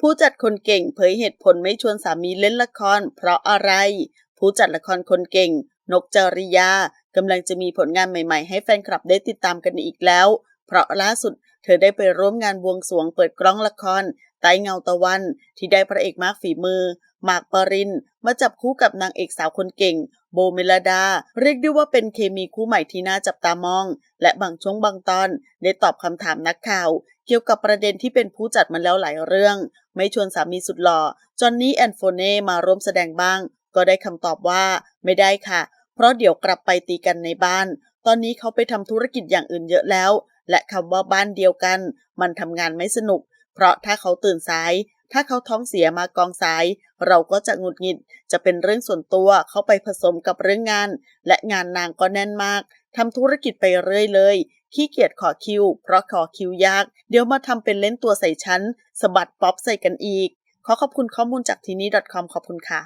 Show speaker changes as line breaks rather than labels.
ผู้จัดคนเก่งเผยเหตุผลไม่ชวนสามีเล่นละคร เพราะอะไร ผู้จัดละครคนเก่ง นกจริยากำลังจะมีผลงานใหม่ๆ ให้แฟนคลับได้ติดตามกันอีกแล้ว เพราะล่าสุดเธอได้ไปร่วมงานบวงสวงเปิดกล้องละครใต้เงาตะวัน ที่ได้พระเอกมากฝีมือหมากปรินมาจับคู่กับนางเอกสาวคนเก่ง โบเมลดา เรียกได้ว่าเป็นเคมีคู่ใหม่ที่น่าจับตามอง และบางช่วงบางตอนได้ตอบคำถามนักข่าว เกี่ยวกับประเด็นที่เป็นผู้จัดมาแล้วหลายเรื่อง ไม่ชวนสามีสุดหล่อจอนนี่แอนโฟเน่มาร่วมแสดงบ้าง ก็ได้คำตอบว่าไม่ได้ค่ะ เพราะเดี๋ยวกลับไปตีกันในบ้าน ตอนนี้เขาไปทำธุรกิจอย่างอื่นเยอะแล้ว และคำว่าบ้านเดียวกัน มันทำงานไม่สนุก เพราะถ้าเขาตื่นสาย ถ้าเขาท้องเสียมากองสาย เราก็จะหงุดหงิด จะเป็นเรื่องส่วนตัวเข้าไปผสมกับเรื่องงาน และงานนางก็แน่นมากทำธุรกิจไปเรื่อยเลยขี้เกียจขอคิว เพราะขอคิวยาก เดี๋ยวมาทำเป็นเล่นตัวใส่ชั้นสะบัดป๊อปใส่กันอีก ขอขอบคุณข้อมูลจากที่นี่ .com ขอบคุณค่ะ